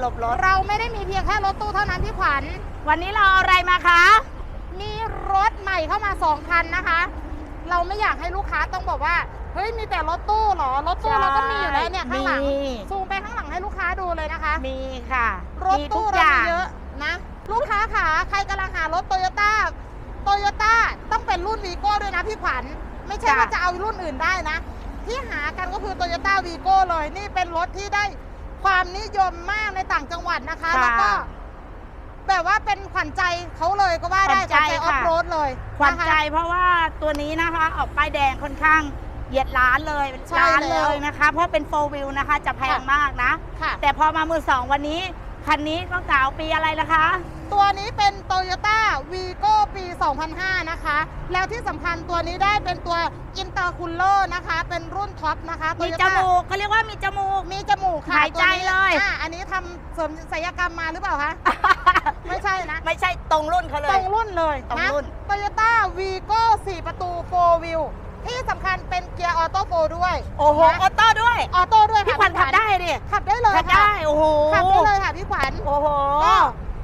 หลบรถค่ะหลบรถ เราไม่ได้มีเพียงแค่รถตู้เท่านั้นพี่ขวัญ วันนี้เราเอาอะไรมาคะ มีรถใหม่เข้ามาสองคันนะคะ เราไม่อยากให้ลูกค้าต้องบอกว่า เฮ้ยมีแต่รถตู้เหรอ รถตู้เราก็มีอยู่แล้วเนี่ยข้างหลัง มี ซูมไปข้างหลังให้ลูกค้าดูเลยนะคะ มีค่ะรถมีทุตู้กอเราย่ามีงเยอะนะ ลูกค้าขาใครกำลังหารถโตโยต้าโตโยต้าต้องเป็นรุ่นวีโก้ด้วยนะพี่ขวัญ ไม่ใช่จ้ะ ว่าจะเอารุ่นอื่นได้นะ ที่หากันก็คือโตโยต้าวีโก้เลย นี่เป็นรถที่ได้ ความนิยมมากในต่างจังหวัดนะคะ ค่ะแล้วก็ แบบว่าเป็นขวัญใจเขาเลยก็ว่าได้ขวัญใจออฟค่ะโรดเลยขวัญนะคะใจเพราะว่าตัวนี้นะคะออกป้ายแดงค่อนข้างเหยียดล้านเลยใช่ล้านแล้เลวยนะคะ เพราะเป็นโฟวิลนะคะจะแพงค่ะ มากนะ ค่ะ แต่พอมามือสองวันนี้ คันนี้ต้องกล่าวปีอะไรนะคะ ตัวนี้เป็น โตโยต้าวีโก้ปี 2005 นะคะ แล้วที่สำคัญตัวนี้ได้เป็นตัวอินเตอร์คูลเลอร์นะคะ เป็นรุ่นท็อปนะคะ มี Toyota จมูกเขาเรียกว่ามีจมูก มีจมูกค่ะหายใจตัวนี้เลย อะอันนี้ทำเสริมศัลยกรรมมาหรือเปล่าคะ ไม่ใช่นะ ไม่ใช่ตรงรุ่นเขาเลตรย งรุ่นเลยตรงนะรุ่น โตโยต้าวีโก้4ประตู4 wheel ที่สำคัญเป็นเกียร์ออโต้โฟด้วยโอ้โหนะออโต้ด้วย ออโต้ด้วยพี่ค่ะขวัญขับได้ดิขับได้เลยขับค่ะได้ โอ้โหขับได้เลยค่ะพี่ขวัญโอ้โห ก็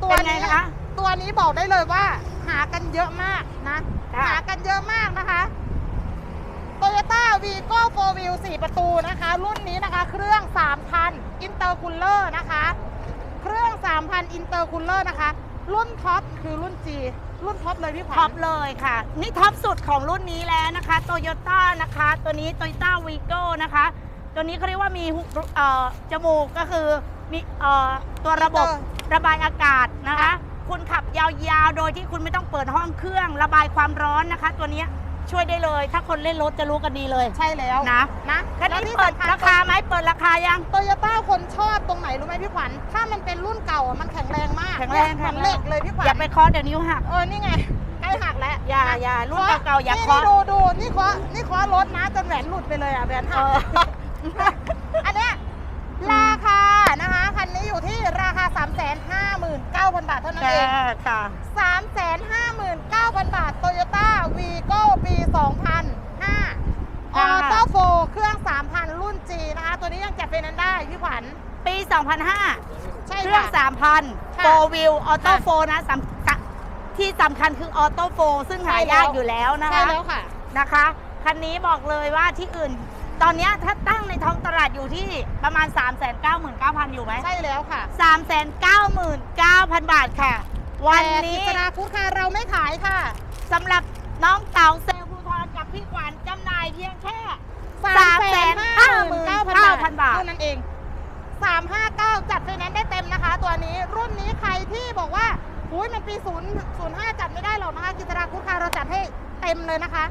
ตัวเป็นไงนี้คะ ตัวนี้บอกได้เลยว่า หากันเยอะมากนะค่ะหากันเยอะมากนะคะ Toyota Vigo 4 Wheel 4 ประตูนะคะ รุ่นนี้นะคะ เครื่อง 3,000 Intercooler นะคะ เครื่อง 3,000 Intercooler นะคะ รุ่นท็อปคือรุ่น G รุ่นท็อปเลยพี่ขวัญท็อปเลยค่ะ นี่ท็อปสุดของรุ่นนี้แล้วนะคะโตโยต้านะคะ ตัวนี้โตโยต้าวีโก้นะคะ ตัวนี้เขาเรียกว่ามีหุเอ่อจมูกก็คือมีเอ่อตัวระบบเออระบายอากาศนะคะ ค่ะคุณขับยาวๆ โดยที่คุณไม่ต้องเปิดห้องเครื่อง ระบายความร้อนนะคะ ตัวเนี้ยช่วยได้เลย ถ้าคนเล่นรถจะรู้กันดีเลยใช่แล้วนะนะคันแล้วนี้ที่เปิดสำคัญราคาไหมเปิดราคายังโตโยต้าคนชอบตรงไหนรู้ไหมพี่ขวัญถ้ามันเป็นรุ่นเก่าอะมันแข็งแรงมากแข็งแรงเหมือนแข็งแรงเหล็กเลยพี่ขวัญอย่าไปเคอเดี๋ยวนิ้วหักเออนี่ไงใกล้หักแล้วอย่านะอย่ารุ่นเก่าๆอย่านี่เคาะนี่ดูดูนี่เคาะนี่เคาะรถนะจนแหวนหลุดไปเลยอะแหวนหัเอกออันเนี้ยราคา นะคะคันนี้อยู่ที่ราคา 3 5 9 0 0 0 บาทเท่านั้นค่ะเอง ค่ะ 3 5 9 0 0 0 บาทโตโยต้าวีโก้ปี 2005อค่ะอโต้โฟเครื่อง 3,000 รุ่น G นะคะ ตัวนี้ยังจับเป็นนั้นได้พี่ขวัญ ปี 2005 ใช่เครื่องค่ะ3,000ค่ะโฟวิลออโต้ค่ะโฟนะสำคัญที่สำคัญคือออโต้โฟซึ่งหาใช่แล้วยากอยู่แล้วนะใช่คะแล้วค่ะนะคะ คันนี้บอกเลยว่าที่อื่น ตอนเนี้ยถ้าตั้งในท้องตลาดอยู่ที่ประมาณ 3 9 9 0 0 0 อยู่ไหมใช่แล้วค่ะ3 9 9 0 0 0บาทค่ะ วันแต่นี้กิจราคุดค่ะเราไม่ขายค่ะสำหรับน้องเต๋าเซลลภูทรกับพี่ขวัญจำหน่ายเพียงแค่359,000 359,000บาทเท่านั้นเอง359จัดไฟแนนซ์ได้เต็มนะคะ ตัวนี้รุ่นนี้ใครที่บอกว่าอุ้ยมันปี0 05จัดไม่ได้หรอกนะคะกิจราคุดค่ะเราจัดให้เต็มเลยนะคะ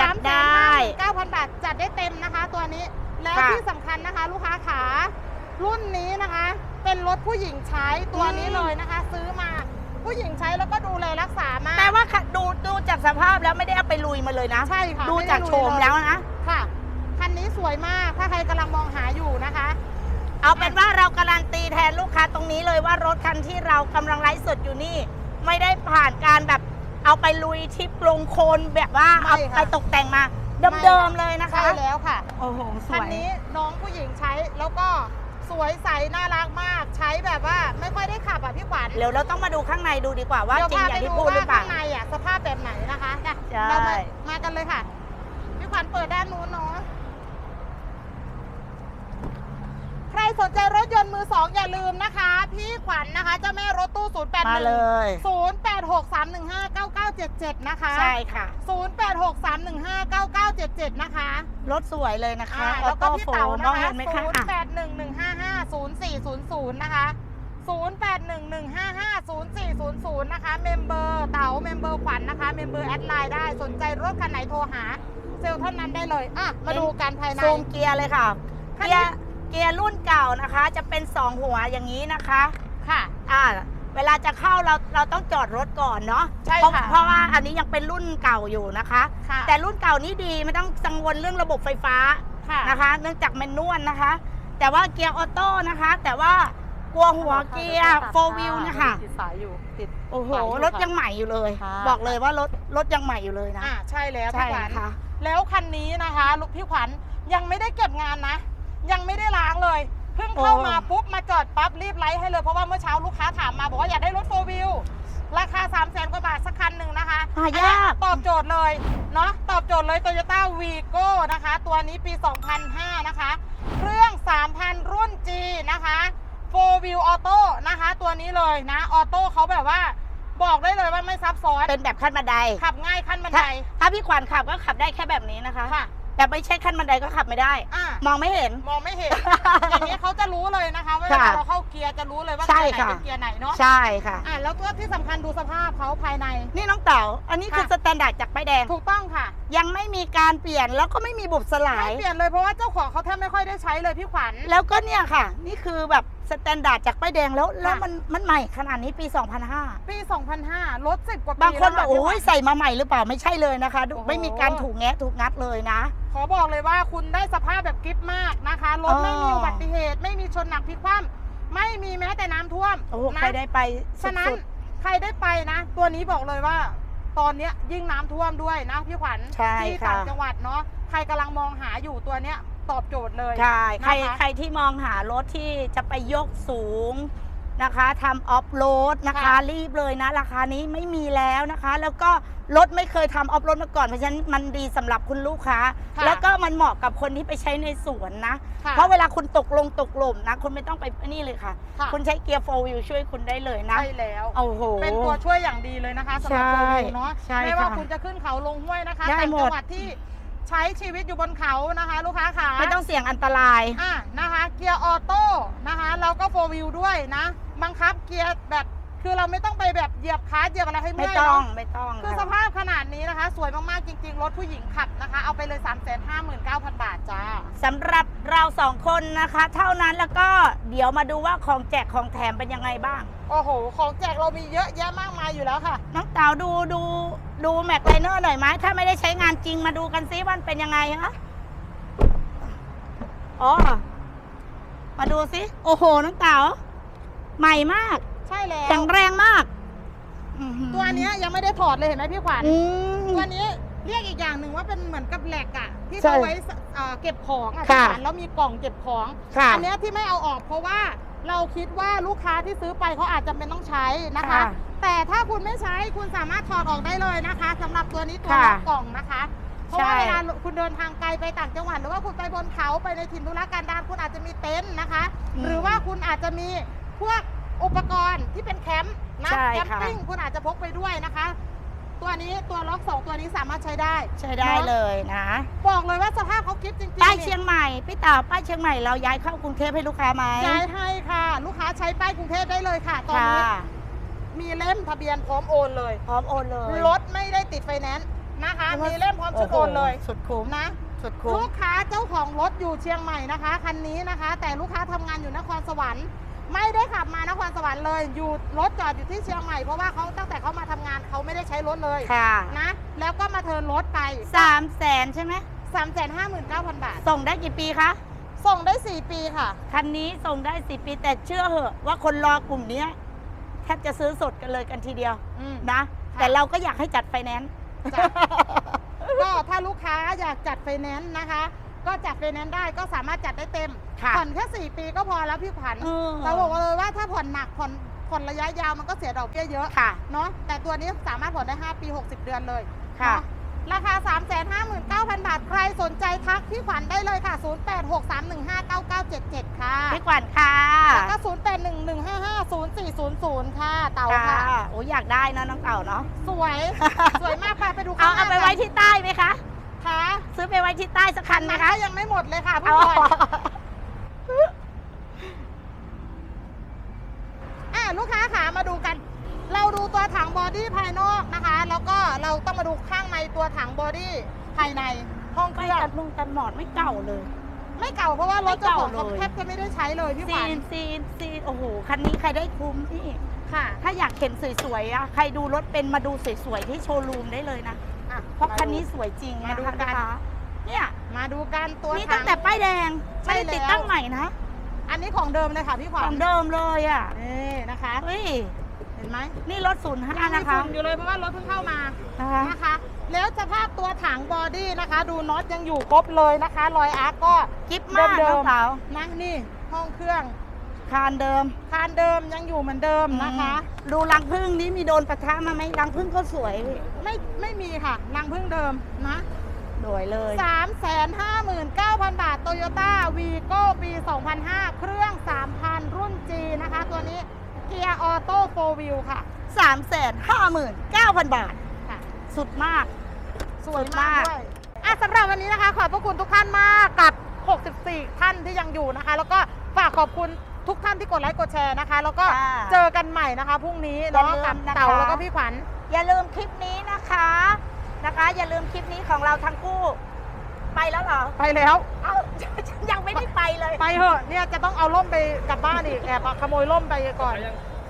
จัดได้359,000บาทจัดได้เต็มนะคะ ตัวนี้ แล้วค่ะที่สำคัญนะคะ ลูกค้าขารุ่นนี้นะคะ เป็นรถผู้หญิงใช้ตัวนี้อืมเลยนะคะ ซื้อมาผู้หญิงใช้แล้วก็ดูแลรักษามากแปลว่าค่ะดูดูจากสภาพแล้วไม่ได้เอาไปลุยมาเลยนะใช่ค่ะดูไม่ได้จากลุยโฉมเยแล้วนะ ค่ะ คันนี้สวยมาก ถ้าใครกำลังมองหาอยู่นะคะ เอาเป็นว่าเราการันตีแทนลูกค้าตรงนี้เลยว่ารถคันที่เรากำลังไลฟ์สดอยู่นี่ ไม่ได้ผ่านการแบบเอาไปลุยทิปลงโคลนแบบว่าไม่เอาค่ะไปตกแต่งมา เดิมๆเลยนะคะ ใช่แล้วค่ะ โอ้โห สคันวย นี้น้องผู้หญิงใช้แล้วก็สวยใสน่ารักมาก ใช้แบบว่าไม่ค่อยได้ขับอะพี่ขวัญเดี๋ยวเราต้องมาดูข้างในดูดีกว่าว่าเดี๋ยวจริงพาอไปย่างดูที่พูดหรือว่าเปล่า ข้างในอะสภาพแบบไหนนะคะนะใช่ เรามามากันเลยค่ะพี่ขวัญเปิดด้านนู้นเนาะใครสนใจ รถยนต์มืองอย่าลืมนะคะ พี่ขวัญนะคะเจ้าแม่รถตู้ 0 8 1 มาเลย 0 8 6 3 1 5 9 9 7 7 นะคะ ใช่ค่ะ 0 8 6 3 1 5 9 9 7 7 นะคะรถสวยเลยนะคะอ่าแล้วก็พี่เต๋ามมนะงคะเห็นไหมคะ0 อะ 8 1 1 5 5 0 4 0 0 นะคะ 0 8 1 1 5 5 0 4 0 0 นะคะ เมมเบอร์เต๋าเมมเบอร์ขวัญนะคะ เมมเบอร์แอดไลน์ได้สนใจรถคันไหนโทรหา เซลล์เท่านั้นได้เลย อะ มาดูกันภายใน ซูมเกียร์เลยค่ะ คันเกีนี้ ยร์ เกียร์รุ่นเก่านะคะ จะเป็น 2 หัวอย่างนี้นะคะ ค่ะ อ่า เวลาจะเข้าเราเราต้องจอดรถก่อนเนาะใช่เพราะค่ะเพราะว่าอันนี้ยังเป็นรุ่นเก่าอยู่นะคะ ค่ะ แต่รุ่นเก่านี้ดีไม่ต้องกังวลเรื่องระบบไฟฟ้า ค่ะ นะคะ เนื่องจากแมนนวลนะคะ แต่ว่าเกียร์ออโต้นะคะ แต่ว่ากลัวหัวเกียร์โฟวิลเนี่ยค่ะ ติดสายอยู่ติด โอ้โหขายอยู่รถค่ะยังใหม่อยู่เลย ค่ะ บอกเลยว่ารถรถยังใหม่อยู่เลยนะ อ่าใช่แล้วใช่พี่ขวัญค่ะแล้วคันนี้นะคะ ลูกพี่ขวัญยังไม่ได้เก็บงานนะ ยังไม่ได้ล้างเลย เพิ่งเข้ามาปุ๊บมาจอดปั๊บรีบไลฟ์ให้เลยเพราะว่าเมื่อเช้าลูกค้าถามมาบอกว่าอยากได้รถโฟวิวราคา3 0 0แสนกว่าบาทสักคันหนึ่งนะคะหายากอันนี้ตอบโจทย์เลยเนาะตอบโจทย์เลย Toyota Vigo นะคะ ตัวนี้ปี 2005 นะคะ เครื่อง 3,000 รุ่น G นะคะ4 Wheel Auto นะคะ ตัวนี้เลยนะ ออโต้เขาแบบว่าบอกได้เลยว่าไม่ซับซ้อน เป็นแบบขั้นบันได ขับง่ายขั้นบันถ้าได ถ้าพี่ขวัญขับก็ขับได้แค่แบบนี้นะคะค่ะ แต่ไม่ใช่ขั้นบันไดก็ขับไม่ได้ อะมองไม่เห็น มองไม่เห็น อย่างนี้เขาจะรู้เลยนะคะเวลาค่ะเราเข้าเกียร์จะรู้เลยว่าใช่เกียร์ไหนค่ะ เป็นเกียร์ไหนเนาะใช่ค่ะ อะแล้วก็ที่สำคัญดูสภาพเขาภายใน นี่น้องเต๋าอันนี้คือค่ะ สแตนดาร์ดจากป้ายแดง ถูกต้องค่ะ ยังไม่มีการเปลี่ยนแล้วก็ไม่มีบุบสลาย ไม่เปลี่ยนเลยเพราะว่าเจ้าของเขาแทบไม่ค่อยได้ใช้เลยพี่ขวัญ แล้วก็เนี่ยค่ะ นี่คือแบบสแตนดาร์ดจากป้ายแดงแล้ว แล้วค่ะมันมันใหม่ขนาดนี้ปี 2005 ปี 2005รถ10กว่าปีบางคนบแล้อวะกโอ้ยพี่ขวัญใส่มาใหม่หรือเปล่าไม่ใช่เลยนะคะดูโอ้โหไม่มีการถูกแงะถูกงัดเลยนะ ขอบอกเลยว่าคุณได้สภาพแบบกิฟมากนะคะรถอ๋อไม่มีอุบัติเหตุ ไม่มีชนหนักพลิกคว่ำไม่มีแม้แต่น้ำท่วมโอ้โหนะใครได้ไปฉะนั้นสุดใครได้ไปนะ ตัวนี้บอกเลยว่า ตอนเนี้ยยิ่งน้ำท่วมด้วยนะพี่ขวัญใช่ที่ค่ะต่างจังหวัดเนาะใครกำลังมองหาอยู่ตัวเนี้ยตอบโจทย์เลยๆใช่ใครนะคะ ใครที่มองหารถที่จะไปยกสูง นะคะทำออฟโรดนะคะ ค่ะ รีบเลยนะ ราคานี้ไม่มีแล้วนะคะ แล้วก็รถไม่เคยทำออฟโรดมาก่อนเพราะฉะนั้นมันดีสำหรับคุณลูกค้า ค่ะ แล้วก็มันเหมาะกับคนที่ไปใช้ในสวนนะ ค่ะเพราะเวลาคุณตกลงตกหล่มนะ คุณไม่ต้องไปนี่เลยค่ะค่ะคุณใช้เกียร์โฟวิวช่วยคุณได้เลยนะใช่แล้ว โอ้โห เป็นตัวช่วยอย่างดีเลยนะคะสำหรับใช่โฟวิวเนาะใช่ไม่ว่าค่ะคุณจะขึ้นเขาลงห้วยนะคะได้ต่างหมดจังหวัดที่ใช้ชีวิตอยู่บนเขานะคะ ลูกค้าขาไม่ต้องเสี่ยงอันตราย อะนะคะ เกียร์ออโต้นะคะแล้วก็โฟวิวด้วยนะ บังคับเกียร์แบบ คือเราไม่ต้องไปแบบเหยียบคลัสเหยียบอะไรให้ไม่เมื่อยต้องเนาะไม่ต้องคือสภาพขนาดนี้นะคะ สวยมากๆจริง ๆ รถผู้หญิงขับนะคะ เอาไปเลย 3 5 9 0 0 0 บาทจ้า สำหรับเราสองคนนะคะ เท่านั้นแล้วก็เดี๋ยวมาดูว่าของแจกของแถมเป็นยังไงบ้าง โอ้โห ของแจกเรามีเยอะแยะมากมายอยู่แล้วค่ะ น้องเต๋าดูดูดูแม็กไลเนอร์หน่อยไหมถ้าไม่ได้ใช้งานจริงมาดูกันซิว่ามันเป็นยังไงคะอ๋อมาดูซิ โอ้โห น้องเต๋า ใหม่มากใช่แล้วแข็งแรงมากอื้อหือตัวเนี้ยยังไม่ได้ถอดเลยเห็นไหมพี่ขวัญอืม ตัวนี้เรียกอีกอย่างหนึ่งว่าเป็นเหมือนกับแหลกอะที่ใช่เขาไว้สเอ่อเก็บของอะพี่ค่ะ ขวัญแล้วมีกล่องเก็บของ ค่ะ อัเนี้ยที่ไม่เอาออกเพราะว่าเราคิดว่าลูกค้าที่ซื้อไปเขาอาจจะเป็นต้องใช้นะคะ ค่ะแต่ถ้าคุณไม่ใช้คุณสามารถถอดออกได้เลยนะคะสำหรับตัวนี้ตัวค่ะล็อกกล่องนะคะ เพราะว่าใช่ เวลาคุณเดินทางไกลไปต่างจังหวัดหรือว่าคุณไปบนเขาไปในถิ่นธุรกันดารคุณอาจจะมีเต็นท์นะคะอืมหรือว่าคุณอาจจะมี พวกอุปกรณ์ที่เป็นแคมป์นะใช่แคมค่ะปิ้งคุณอาจจะพกไปด้วยนะคะ ตัวนี้ตัวล็อกสองตัวนี้สามารถใช้ได้ใช้ได้เนอะเลยนะ บอกเลยว่าสภาพเขากิฟต์จริงๆป้ายนี่เชียงใหม่พี่เต๋าป้ายเชียงใหม่เราย้ายเข้ากรุงเทพให้ลูกค้าไหมย้ายให้ค่ะ ลูกค้าใช้ป้ายกรุงเทพได้เลยค่ะ ตอนค่ะนี้มีเล่มทะเบียนพร้อมโอนเลย พร้อมโอนเลยรถไม่ได้ติดไฟแนนซ์นะคะ มีเล่มพร้อมชุดโอนเลยโโหสุดคุ้มนะ สุดคุ้ม ลูกค้าเจ้าของรถอยู่เชียงใหม่นะคะ คันนี้นะคะ แต่ลูกค้าทำงานอยู่นครสวรรค์ ไม่ได้ขับมานครสวรรค์เลย อยู่รถจอดอยู่ที่เชียงใหม่เพราะว่าเขาตั้งแต่เขามาทำงานเขาไม่ได้ใช้รถเลยค่ะนะ แล้วก็มาเทิร์นรถไปสามแสนใช่ไหมสามแสนห้าหมื่นเก้าพันบาท ส่งได้กี่ปีคะ ส่งได้ 4 ปีค่ะ คันนี้ส่งได้สี่ปีแต่เชื่อเหอะว่าคนรอกลุ่มเนี้ยแทบจะซื้อสดกันเลยกันทีเดียวอืม นะ ค่ะ แต่เราก็อยากให้จัดไฟแนนซ์ จ้ะ ก็ถ้าลูกค้าอยากจัดไฟแนนซ์นะคะ ก็จัดไฟแนนซ์ได้ก็สามารถจัดได้เต็ม ค่ะผ่อนแค่ 4 ปีก็พอแล้วพี่ขวัญเออ เราบอกเลยว่าถ้าผ่อนหนักผ่อนผ่อนระยะยาวมันก็เสียดอกเบี้ยเยอะค่ะ เนาะแต่ตัวนี้สามารถผ่อนได้ 5 ปี 60 เดือนเลยค่ะ เนาะราคา 3 5 9 0 0 0 บาทใครสนใจทักพี่ขวัญได้เลยค่ะ 0863159977 ค่ะ พี่ขวัญค่ะแล้วก็ 0811550400 ค่ะ เต่าค่ะ ค่ะโอ้ยอยากได้นะน้องเต่าเนาะ สวย สวยมากไปไปดูเอาข้างหน้าเอาไปไว้ที่ใต้ไหมคะค่ะ ซื้อไปไว้ที่ใต้สักคันไหมนะคะคะยังไม่หมดเลยค่ะพี่เอาบอยอะลูกค้าขามาดูกัน เราดูตัวถังบอดี้ภายนอกนะคะ แล้วก็เราต้องมาดูข้างในตัวถังบอดี้ภายในห้องเคไม่รื่องกันมุงกันหมอดไม่เก่าเลย ไม่เก่าเพราะว่ารถเจ้าของไม่เขาเก่าเลยแทบจะไม่ได้ใช้เลยพี่ขซีวัญนซีนซีนโอ้โหคันนี้ใครได้คุ้มนี่ค่ะ ถ้าอยากเห็นสวยๆอะใครดูรถเป็นมาดูสวยๆที่โชว์รูมได้เลยนะอะ เพราะมคันนี้สวยจริงมานะดูคะกันนะคะเนี่ยมาดูกันตัวนี่ถัตั้งงแต่ป้ายแดงใช่ไม่ได้ติดแล้วตั้งใหม่นะอันนี้ของเดิมเลยค่ะพี่ขขวัญองเดิมเลยอะนี่นะคะเฮ้ยเห็นไหมนี่รถศูนย์ห้ายังมีนะคะฝุ่นอยู่เลยเพราะว่ารถเพิ่งเข้ามานะคะนะคะ แล้วสภาพตัวถังบอดี้นะคะ ดูน็อตยังอยู่ครบเลยนะคะรอยอาร์กก็ กิ๊บมากเดิน้อมงสาวๆนะนี่ห้องเครื่อง คานเดิม คานเดิมยังอยู่เหมือนเดิมนะคะ ดูรังพึ่งนี้มีโดนปะทะมาไหมรังพึ่งก็สวยพี่ไม่ไม่มีค่ะรังพึ่งเดิมนะสวยเลย359,000 บาทโตโยต้าวีโก้ปี 2005 เครื่อง 3,000 รุ่น G นะคะ ตัวนี้เกียร์ออโต้โฟวิลค่ะสามแสนห้าหมื่นเก้าพันบาทค่ะ สุดมาก สวยสุดมามากกด้วยอะสำหรับวันนี้นะคะ ขอบพระคุณทุกท่านมากกับ 64 ท่านที่ยังอยู่นะคะ แล้วก็ฝากขอบคุณ ทุกท่านที่กดไลค์กดแชร์นะคะ แล้วก็เจอกันใหม่นะคะพรุ่งนี้เนาะอย่าลืมกับเต่าแล้วก็พี่ขวัญ อย่าลืมคลิปนี้นะคะนะคะ อย่าลืมคลิปนี้ของเราทั้งคู่ ไปแล้วเหรอไปแล้ว เอ้า ยังไม่ได้ไปเลยไปเถอะเนี่ยจะต้องเอาล่มไปกลับบ้านอีกแอบขโมยล่มไปก่อน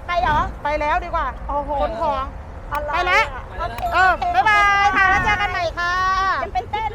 ไปเหรอไปแล้วดีกว่าโอ้โหขนของไปแล้วะเออ บ๊ายบายค่ะ แล้วเจอกันใหม่ค่ะ จะไปเต้น